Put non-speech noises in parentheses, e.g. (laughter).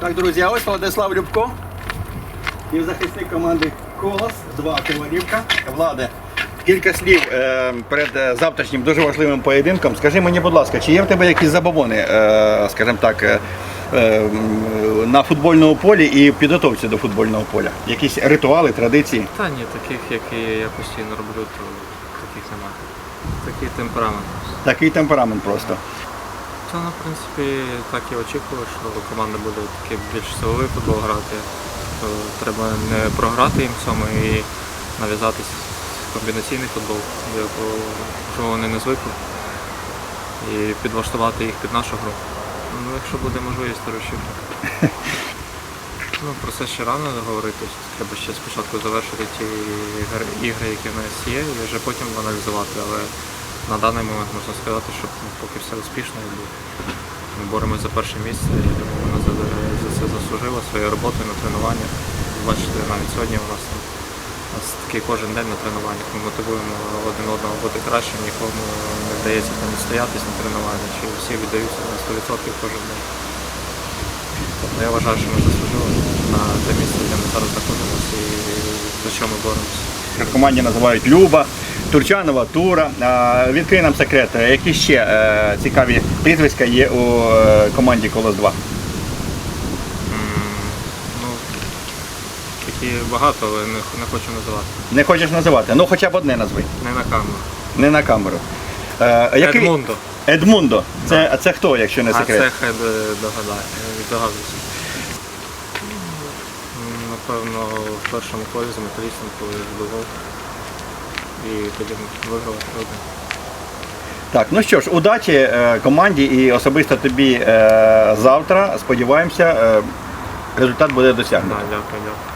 Так, друзі, а ось Владислав Любко. Півзахисник команди Колос, два Криворівка. Владе, кілька слів е, перед е, завтрашнім дуже важливим поєдинком. Скажи мені, будь ласка, чи є в тебе якісь забобони, е, скажімо так, на футбольному полі і в підготовці до футбольного поля? Якісь ритуали, традиції? Та ні, таких, які я постійно роблю, то таких немає. Такий темперамент. Такий темперамент просто. Та, ну, в принципі, так і очікував, що команда буде такий більш силовий футбол грати. То треба не програти їм цьому і нав'язатись в комбінаційний футбол, до якого вони не звикли. І підлаштувати їх під нашу гру. Ну, якщо буде можливість, то розчіпно. (laughs) Ну, про це ще рано говорити. Треба ще спочатку завершити ті ігри, ігри, які в нас є, і вже потім аналізувати. Але на даний момент можна сказати, що поки все успішно. і Ми боремося за перше місце. і вона за, це заслужила своєю роботою на тренуваннях. Бачите, навіть сьогодні у нас, у нас такий кожен день на тренуваннях. Ми мотивуємо один одного бути кращим, нікому не вдається там відстоятись на тренуванні, чи всі віддаються на 100% кожен день. Тобто я вважаю, що ми заслужили на те місце, де ми зараз знаходимося і за що ми боремося. В команді називають Люба, Турчанова, Тура. А, Відкрий нам секрет, е, які ще е, цікаві прізвиська є у е, команді Колос 2. Ну, такі багато, але не, не хочу називати. Не хочеш називати? Ну хоча б одне назви, Не на камеру. не на камеру. Е, який- Едмундо. Едмундо. Це, а це хто, якщо не А секрет? це хай догадає. Напевно, в першому колі з металістом, коли здобув. І тоді ми виграли один. Так, ну що ж, удачі е, команді і особисто тобі е, завтра. Сподіваємося, е, результат буде досягнутий. Да, дякую, дякую.